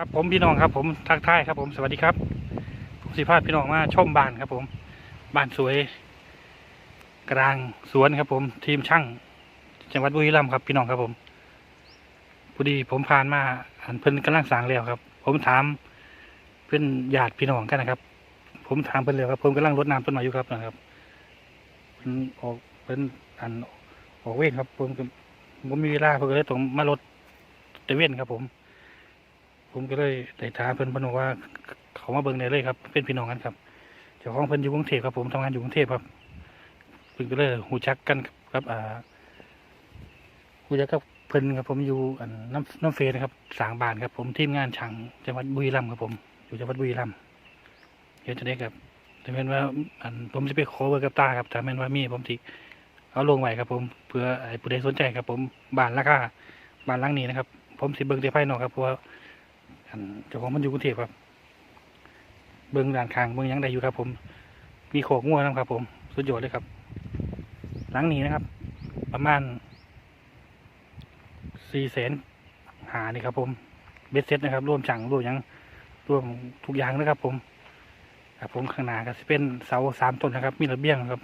ครับผมพี่น้องครับผมทักทายครับผมสวัสดีครับผมสิพาพี่น้องมาชมบ้านครับ ผมบ้านสวย กลางสวนครับ ผมทีมช่าง จังหวัดบุรีรัมย์ครับ พี่น้องครับผมพอดีผมผ่านมาอันเพิ่นกำลังสร้างแล้วครับ ผมถามเพื่อนญาติพี่น้องกันนะครับ ผมถามเพิ่นแล้วครับผมกำลังรดน้ำต้นไม้อยู่ครับนะครับเพิ่นออกเพิ่นอันออกเวรครับผมผมมีเวลาเพิ่นก็เลยต้องมารดต่เว้นครับผม ผมก็เลยได้ถามเพิ่นเพิ่นบอกว่า เขามาเบิ่งได้เลยครับ เป็นพี่น้องกันครับเจ้าของเพิ่นอยู่กรุงเทพครับ ผมทำงานอยู่กรุงเทพครับเพิ่นก็เลยหูจักกันครับอ่าหูจักกับเพิ่นครับผมอยู่อันน้ำน้ำเฟสนครับสางบานครับ ผมทีมงานช่างจังหวัดบุรีรัมย์ครับผมอยู่จังหวัดบุรีรัมย์เดี๋ยวจะได้ครับแต่เป็นว่าอันผมจะไปขอเบอร์กับตาครับถ้าเป็นว่ามีผมสิเอาลงไว้ครับผมเพื่อไอ้ผู้ใดสนใจครับ ผมบานราคาบานลังนี้นะครับ ผมสิเบิ่งแต่ภายนอกครับเพราะว่า อันเจ้าของมันอยู่กรุงเทพครับ เบิ้งด่านข้างเบิ้งยังได้อยู่ครับ ผม มีโขกงัวนะครับ ผม สุดยอดเลยครับ หลังนี้นะครับ ประมาณสี่แสนหานี่ครับ ผม เบ็ดเซ็ตนะครับ ร่วมจังร่วมยังร่วมทุกอย่างนะครับ ผมครับผมข้างหน้าก็จะเป็นเสาสามต้นนะครับ มีระเบียงครับ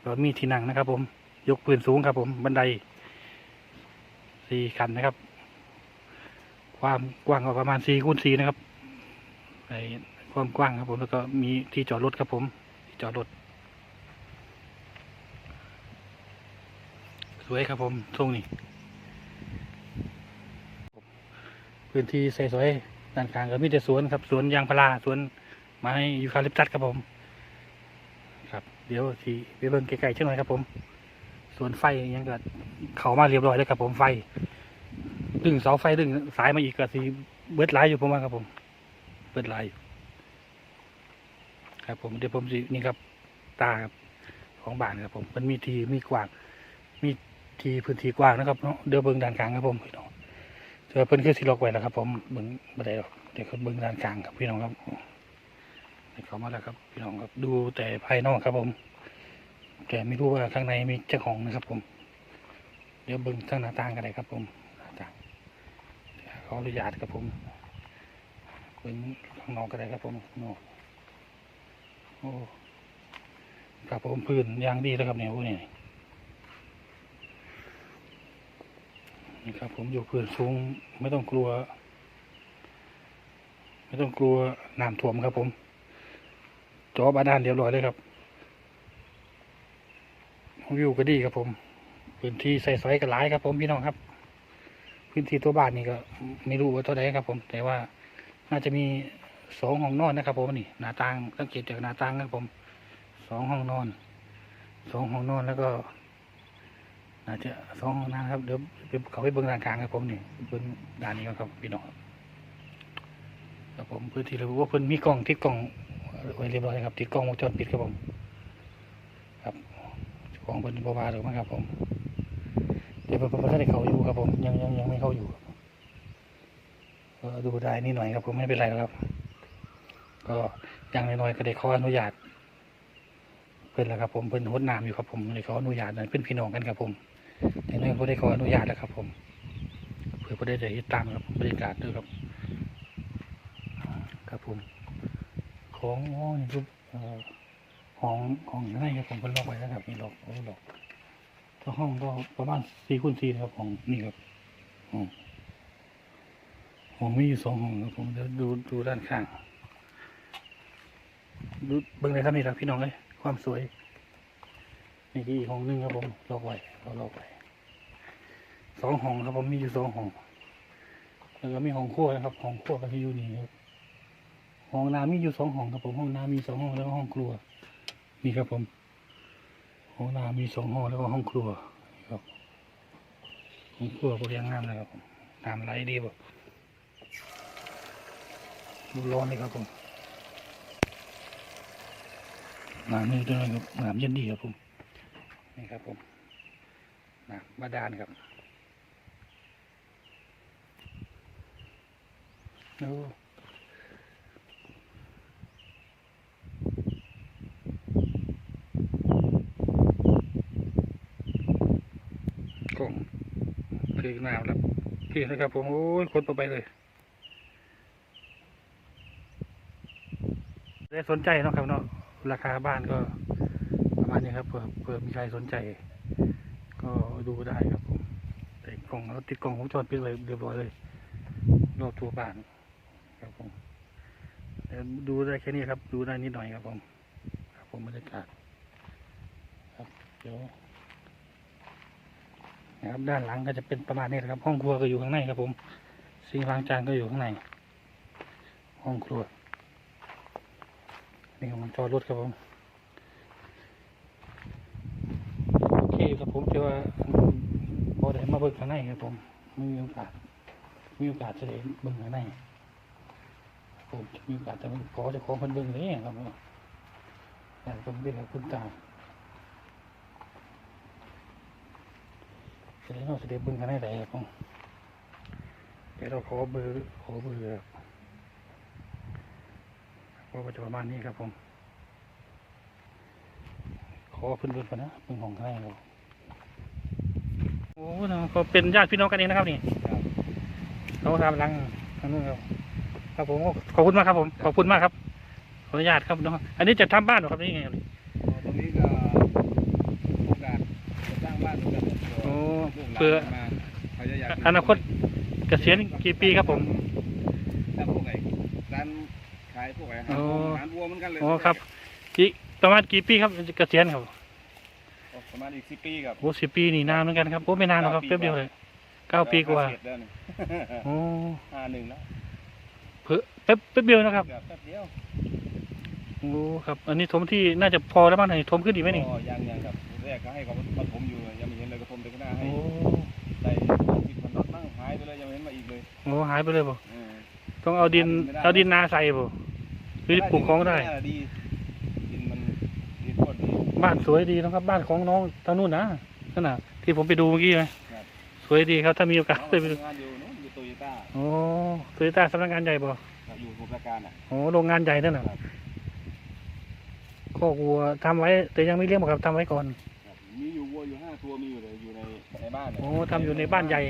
แล้วมีที่นั่งนะครับ ผมยกปืนสูงครับ ผมบันไดสี่ขั้นนะครับ ความกว้างก็ประมาณสี่คูณสี่นะครับในความกว้างครับผมแล้วก็มีที่จอดรถครับผมที่จอดรถสวยครับผมทรงนี้พื้นที่ใส่สวยด้านกลางก็มีแต่สวนครับสวนยางพาราสวนไม้ยูคาลิปตัสครับผม ครับเดี๋ยวที่ไปเบิ่งไกลๆเช่นหน่อยครับผมสวนไฟอิหยังก็เขามาเรียบร้อยแล้วครับผมไฟ ดึงเสาไฟดึงสายมาอีกก็สีเบิดหลายอยู่ผมว่าครับผม เบิดหลายอยู่ครับ ผมเดี๋ยวผมสินี่ครับ ตาครับของบ้านครับ ผม มันมีทีมีกว้าง มีทีพื้นที่กว้างนะครับเนาะเดี๋ยวเบิ้งด้านกลางครับผมพี่น้องเจอเพิ่นคือสิล็อกไว้แล้วครับ ผมเบิ้งบ่ไดหรอกเดี๋ยวเขาเบิ้งด้านกลางครับพี่น้องครับเขามาแล้วครับ พี่น้องครับดูแต่ภายนอกครับผม แต่ไม่รู้ว่าข้างในมีเจ้าของนะครับ ผม เดี๋ยวเบิ้งทางหน้าต่างกันเลยครับผม ขออนุญาตครับผมเป็นข้างนอกก็ได้ครับผมข้างนอกโอ้ครับผมพื้นยางดีแล้วครับเนี่ยโอ้นี่นี่ครับ ผมอยู่พื้นสูงไม่ต้องกลัว ไม่ต้องกลัวน้ำท่วมครับผมจอบาดานเรียบร้อยเลยครับวิวก็ดีครับผมพื้นที่ใส่สอยกันหลายครับผมพี่น้องครับ พื้นที่ตัวบ้านนี่ก็ไม่รู้ว่าเท่าไหร่ครับผม แต่ว่าน่าจะมีสองห้องนอนนะครับผมนี่หน้าต่างสังเกตจากหน้าต่างครับผมสองห้องนอนสองห้องนอนแล้วก็น่าจะสองห้องน้ำครับเดี๋ยวเขาไปเบิ้งด้านกลางครับผมนี่เบิ้งด้านนี้ก่อนครับพี่น้องครับผมพื้นที่เราว่าเพิ่นมีกล้องติดกล้องไว้เรียบร้อยครับติดกล้องวงจรปิดครับผม ครับของเพิ่นบ่ว่าหรือกมั้งครับผม ดี๋ยวพระท่านเขาอยู่ครับผมยังยังยังไม่เข้าอยู่ก็ดูได้นิดหน่อยครับผมไม่เป็นไรครับ ก็อย่างน้อยๆก็ได้ขออนุญาตเพิ่อนแล้วครับผมเพิ่อนหดน้ำอยู่ครับผมเลยขออนุญาตนั่นเป็นพี่น้องกันครับผมอย่างน้อยก็ได้ขออนุญาตแล้วครับ ผมเพื่อประเด็นได้ติดตามครับบรรยากาศด้วยครับ ครับผม ของอ๋อนี่คือของของอยู่ในครับผมเพิ่นล็อกไว้แล้วครับนี่ล็อกโอ้ล็อก ก็ห้องก็ประมาณสี่คูณสี่นะครับห้องนี่ครับห้องห้องมีอยู่สองห้องครับผมเดี๋ยวดูดูด้านข้างดูเบิ่งเลยครับนี่ครับพี่น้องเลยความสวยนี่คืออีกห้องหนึงครับผมลอกไว้เราล็อกไว้สองห้องครับผมมีอยู่สองห้องแล้วก็มีห้องครัวนะครับห้องครัวก็ที่อยู่นี่ครับห้องน้ำมีอยู่สองห้องครับผมห้องน้ำมีสองห้องแล้วก็ห้องครัว นี่ครับผม ห้องน้ำมีสองห้องแล้วก็ห้องครัวครับห้องครัวก็เรียงงามเลยครับน้ำไหลดีบ่ดูร้อนเลยครับผมน้ำนี่ด้วยนะครับน้ำเย็นดีครับผมนี่ครับผมน้ำบาดาลครับดู น้ำแล้วพี่นะครับผมโอ้ยคนต่อไปเลยได้สนใจเนาะครับเนาะราคาบ้านก็ประมาณนี้ครับเผื่อเผื่อมีใครสนใจ ก็ดูได้ครับผมติกล่องเราติดกล่องของจอดไปเลยเรียบร้อยเลยรอบทัวบ้านครับผมดูได้แค่นี้ครับ ดูได้นิดหน่อยครับผมครับผมบรรยากาศครับเดี๋ยว นะครับด้านหลังก็จะเป็นประมาณนี้นะครับ ห้องครัวก็อยู่ข้างในครับผมซิงค์ล้างจานก็อยู่ข้างใน ห้องครัว นี่ผมจอดรถครับผมโอเคครับผมแต่ว่าพอได้มาเบิ่งข้างในครับผมไม่มีโอกาสมีโอกาสจะได้เบิ่งข้างในผมมีโอกาสจะขอจะขอคนเบิ่งเลยครับผมอยากต้องเรียคุณตา เราจะได้บิ่งข้างในได้ครับผมเดี๋ยวเราขอเบอร์ขอเบอร์ครับก็จะประมาณนี้ครับผม ขอพื่อนๆก่อนนะเป็นของข้างในเราโอ้เนาะก็เป็นญาติพี่น้องกันเองนะครับนี่เขาทำรังทางนู้นครับครับผมขอบคุณมากครับผมขอบคุณมากครับขออนุญาตครับน้องอันนี้จะทำบ้านหรอครับนี่ไงครับตรงนี้ก็โอกาสจะสร้างบ้านเหมือนกัน ลูกหลานเพื่อ มาเขาจะอยากอนาคตเกษียณกี่ปีครับผม ถ้าพวกไอ้ร้านขายพวกไอ้อาหารโอ้ อาหารวัวเหมือนกันเลยโอ้ครับกี่ประมาณกี่ปีครับเกษียณครับประมาณอีกสิบปีครับ โอ้สิบปีนี่นานเหมือนกันครับโอ้ไม่นานหรอกครับแป๊บเดียวเลยเก้าปีกว่าเสร็จแล้วนี่โอ้ห้าหนึ่งแล้วเพิ่แป๊บแป๊บเดียวนะครับแป๊บเดียวโอ้ครับ อันนี้ถมที่น่าจะพอแล้วบ้างนี่ถมขึ้นอีกไหมนี่ก็ยังยังครับแรกก็ให้เขามาถมอยู่ ยังไม่เห็นเลยก็ถมไปข้างหน้าให้โอ้ได้ปิดมันรถนั่งหายไปเลยยังไม่เห็นมาอีกเลยโอ้หายไปเลยบ่เออ ต้องเอาดินไม่ได้ เอาดินนาใส่บ่หรือปลูกของได้ดีดินมันดินโคตรดี บ้านสวยดีนะครับ บ้านของน้องทางนู้นนะนั่นน่ะที่ผมไปดูเมื่อกี้ไหมครับ สวยดีครับถ้ามีโอกาสน้องไปดูทำงานอยู่นู้นอยู่โตโยต้าโอ้โตโยต้าสำนักงานใหญ่บ่ครับอยู่สมุทรปราการอะ โอ้โรงงานใหญ่นั่นน่ะครับ คอกวัวทำไว้แต่ยังไม่เลี้ยงบ่ครับทำไว้ก่อน ครับมีอยู่วัวอยู่ห้าตัวมีอยู่เลยอยู่ใน ในบ้านเนี่ยโอ้ทำอยู่ในบ้านใหญ่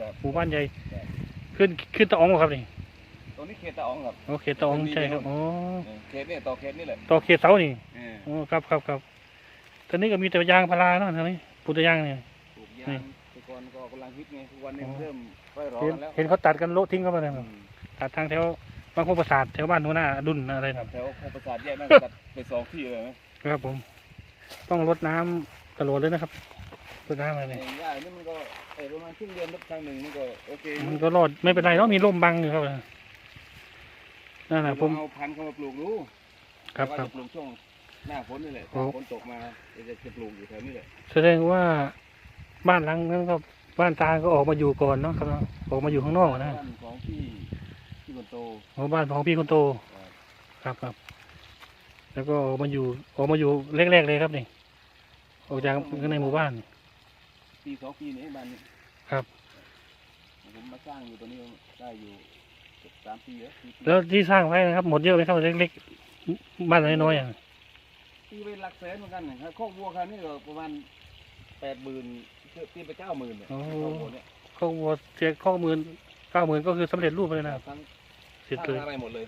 ครับหมู่บ้านใหญ่ ครับขึ้นขึ้นตะอองบ่ครับนี่ตรงนี้เขตตะอองครับ โอเคตะอองใช่ครับโอ้เออเขตเนี่ยต่อเขตนี่แหละต่อเขตเสานี่เออโอ้ครับครับครับตอนนี้ก็มีแต่ยางพาราเนาะทางนี้ปลูกแต่ยางเนี่ย ปลูกนี่ยางแต่ก่อนก็กำลังฮิตไงทุกวันนี้อ๋อ เริ่มร่อยรอเห็นกันแล้วเห็นเขาตัดกันโละทิ้งเข้าไปเลยอืมตัดทางแถวบางโคประสาทแถวบ้านหัวหน้าดุนอะไรนะแถวโคงประสาทแยกนั่นตัดไปสองที่เลยนะครับผม ต้องรดน้ำตลอดเลยนะครับ รดน้ำอะไรเนี่ย หญ้านี่มันก็ไอ้ประมาณครึ่งเดือนรถครั้งหนึ่งมันก็โอเคมันก็รอดไม่เป็นไรเนาะมีร่มบังอยู่ครับนั่นแหละผม เอาพันธุ์เข้ามาปลูกดูครับคว่ารับ จะปลูกช่วงหน้าฝนนี่แหละโอ้ ฝนตกมาจะจะปลูกอยู่แถวนี้แหละแสดงว่าบ้านหลังนั้นก็บ้านตาก็ออกมาอยู่ก่อนเนาะครับเนาะออกมาอยู่ข้างนอกนะบ้านของพี่พี่คนโตโอ้บ้านของพี่คนโตครับครับครับ แล้วก็ออกมาอยู่ออกมาอยู่แรกๆเลยครับนี่ออกจากข้างในหมู่บ้าน ปีสองปีนี้บ้านนี้ครับ ผมมาสร้างอยู่ตรงนี้ได้อยู่เกือบสามปีแล้วสี่ปีแล้วที่สร้างไว้นะครับ หมดเยอะไหมครับเล็กๆบ้านน้อยๆอะตีไปหลักแสนเหมือนกันนะครับคอกวัวคราวนี้ก็ประมาณแปดหมื่นตีไปเก้าหมื่นเนี่ยโอ้คอกวัวเนี่ยข้อวัวเสียข้อหมื่นเก้าหมื่นก็คือสำเร็จรูปไปเลยนะครับทั้งเสร็จทั้เลยงอะไรหมดเลย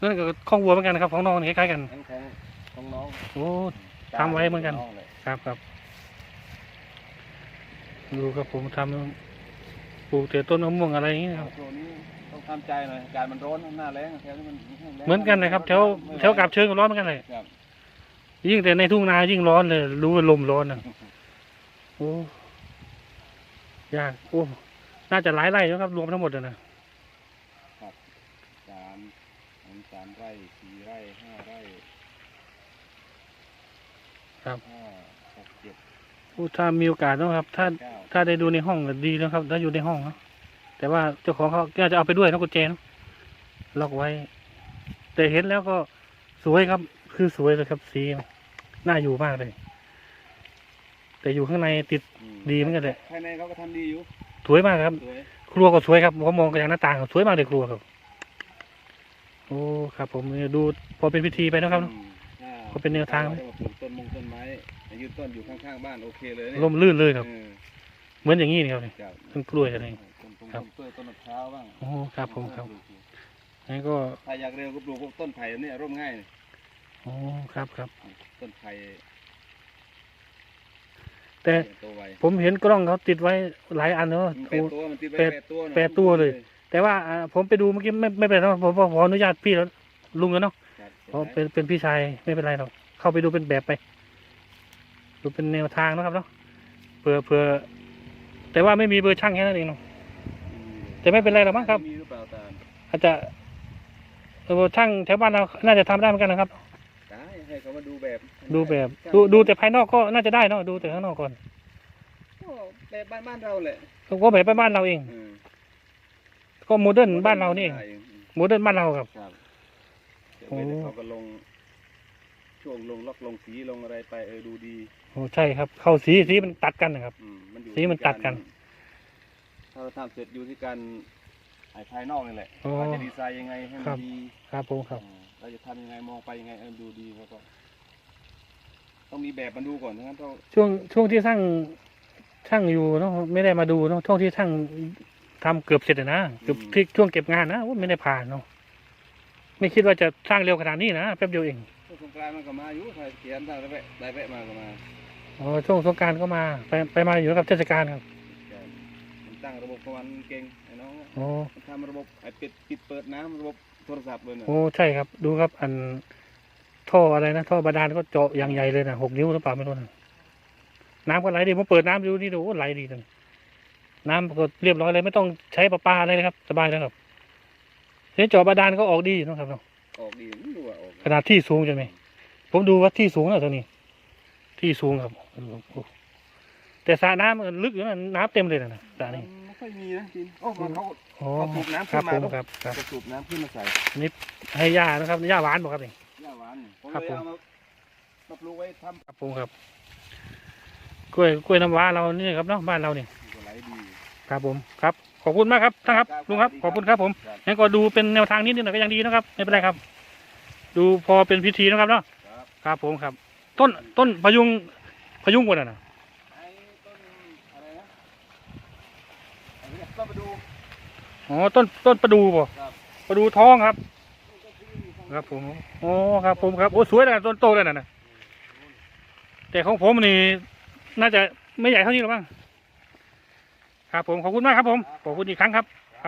นั่นก็ข้องวัวเหมือนกันนะครับ ของน้องนี่คล้ายๆกันทั้งของของน้องโอ้ทำไว้เหมือนกันงเลยครับครับ ดูครับผมทำปลูกแต่ต้นมะม่วงอะไรอย่างนี้นะครับตัวนี้ต้องทำใจหน่อยอากาศมันร้อนหน้าแรงแถวนี้มันแห้งแล้งเหมือนกันนะครับแถวแถวกาบเชิงก็ร้อนเหมือนกันเลยครับยิ่งแต่ในทุ่งนายิ่งร้อนเลย รู้ว่าลมร้อนนะโอ้ยากโอ้น่าจะหลายไร่แล้วครับ รวมทั้งหมดอะนะสามอันสามไร่สี่ไร่ห้าไร่ครับ ห้าหกเจ็ดโอ้ถ้ามีโอกาสเนอะครับถ้าเก้าถ้าได้ดูในห้องก็ดีนะครับ ถ้าอยู่ในห้องเนอะแต่ว่าเจ้าของเขาก็จะเอาไปด้วยนะกุญแจเนอะล็อกไว้ แต่เห็นแล้วก็สวยครับ คือสวยเลยครับสีน่าอยู่มากเลย แต่อยู่ข้างในติดอืมดีเหมือนกันเลยภายในเขาก็ทำดีอยู่สวยมากครับ สวยครัวก็สวยครับผมมองจากหน้าต่างก็สวยมากเลยครัวครับ โอ้ครับ ผมดูพอเป็นพิธีไปนะครับเนอะอืมอ่าก็เป็นแนวทางไหมเรจะมาปลูกต้นมงต้นไม้ ยืนต้นอยู่ข้างๆบ้านโอเคเลยเนี่ยร่มรื่นเลยครับ เออเหมือนอย่างนี้นี่ครับนี่ ครับต้นกล้วยอะไรต้นต้นครับต้นกล้วยต้นมะพร้าวบ้างโอ้ครับผมครับปลูกอยู่โนี่ก็ถ้าอยากเร็วก็ปลูกพวกต้นไผ่แบบนี้ร่มง่ายนี่อ๋อครับครับ ต้นไผ่แต่โตไวผมเห็นกล้องเขาติดไว้หลายอันเนาะ มันแปโอ้ดตัวมันติดไปแปดแปดตัวนะแปดตัวเลย แต่ว่าอ่าผมไปดูเมื่อกี้ไม่ไม่เป็นไรเนาะผมขออนุญาตพี่แล้วลุงแล้วเนาะครับเพราะเป็นเป็นพี่ชายไม่เป็นไรหรอกเข้าไปดูเป็นแบบไป ดูเป็นแนวทางเนาะครับเนาะเผื่อเผื่อแต่ว่าไม่มีเบอร์ช่างแค่นั้นเองเนาะแต่ไม่เป็นไรหรอกมั้งครับ มีหรือเปล่าตาอาจจะเออช่างแถวบ้านเราน่าจะทำได้เหมือนกันนะครับ ได้ให้เขามาดูแบบดูแบบ ดูดูแต่ภายนอกก็น่าจะได้เนาะดูแต่ข้างนอกก่อนก็แบบบ้านบ้านๆเราแหละก็แบบบ้านเราเอง อืมก็โมเดิร์นบ้านเรานี่เองได้มโมเดิร์นบ้านเราครับ ครับเดี๋ยวโอ้ไปเดี๋ยวเขาก็ลง ช่วงลงล็อกลงสีลงอะไรไปเออดูดีโอ้ใช่ครับ เข้าสีสีมันตัดกันนะครับ อืมมันอยู่สีมันตัดกัน ถ้าเราทำเสร็จอยู่ที่การไอ้ภายนอกนี่แหละอ๋อว่าจะดีไซน์ยังไงให้ครัมันบ ดีครับผมครับ อืมเราจะทำยังไงมองไปยังไงเออดูดีแล้วก็ ต้องมีแบบมาดูก่อนทั้งนั้นต้องช่วงช่วงที่ช่างช่างอยู่เนาะไม่ได้มาดูเนาะช่วงที่ช่างทำเกือบเสร็จอะนะเกือบที่ช่วงเก็บงานนะโอ้ไม่ได้ผ่านเนาะไม่คิดว่าจะสร้างเร็วขนาดนี้นะแป๊บเดียวเอง ช่วงสงกรานต์มันก็มาอยู่ใครเขียนได้แวะได้แวะมาก็มาอ๋อช่วงสงกรารก็มาไปไปมาอยู่กับเทศกาลครับมันตั้งระบบประมาณเก่งไอ้น้องอ๋อมันทำระบบไอ้ปิดปิดเปิดน้ำระบบโทรศัพท์เลยนะโอ้ใช่ครับ ดูครับอันท่ออะไรนะท่อบาดาลก็เจาะอย่างใหญ่เลยนะหกนิ้วหรือเปล่าไม่รู้นะน้ำก็ไหลดีผมเปิดน้ำดูนี่ดูโอ้ไหลดีจังน้ำก็เรียบร้อยเลยไม่ต้องใช้ประปาอะไรเลยครับ สบายแล้วครับเห็นเจาะบาดาลก็ออกดีเนาะครับเนาะออกดี นาดที่สูงใช่ไหมผมดูว่าที่สูงนะตรงนี้ ที่สูงครับโอ้แต่สระน้ำมันลึกอยู่นะน้ำเต็มเลยนะสระนี้ไม่ค่อยมีนะจริงโอ้มันเขาอ๋อเขาสูบน้ำครัขึ้บนมาผมลูกครับครับจะสูบน้ำขึ้นมาใส่ให้ย่านะครับย่าหวานบอกครับนี่หญ้าหวานนี่ผมครับเลยผมเอามามาปลูกไว้ทครับผมครับกล้วยกล้วยน้ำว้าเรานี่ครับเนาะบ้านเราเนี่ยำก็ไหลดีครับผมครับ ขอบคุณมากครับท่านครับลุงครับขอบคุณครับผมครับงั้นก็ดูเป็นแนวทางนิดนึงหน่อยก็ยังดีนะครับไม่เป็นไรครับ ดูพอเป็นพิธีนะครับเนาะครับ ครับผมครับ ต้นต้นพยุงพยุงบนน่ะนะไอ้ต้นอะไรนะไอ้เนี่ยต้นประดู อ๋อต้นต้นประดูป่ะครับ ประดูทองครับ ครับผมโอ้ครับผมครับโอ้สวยเลยนะต้นโตเลยนะนะแต่ของผมนี่น่าจะไม่ใหญ่เท่านี้หรอกมั้งครับผมขอบคุณมากครับผมขอบคุณอีกครั้งครับ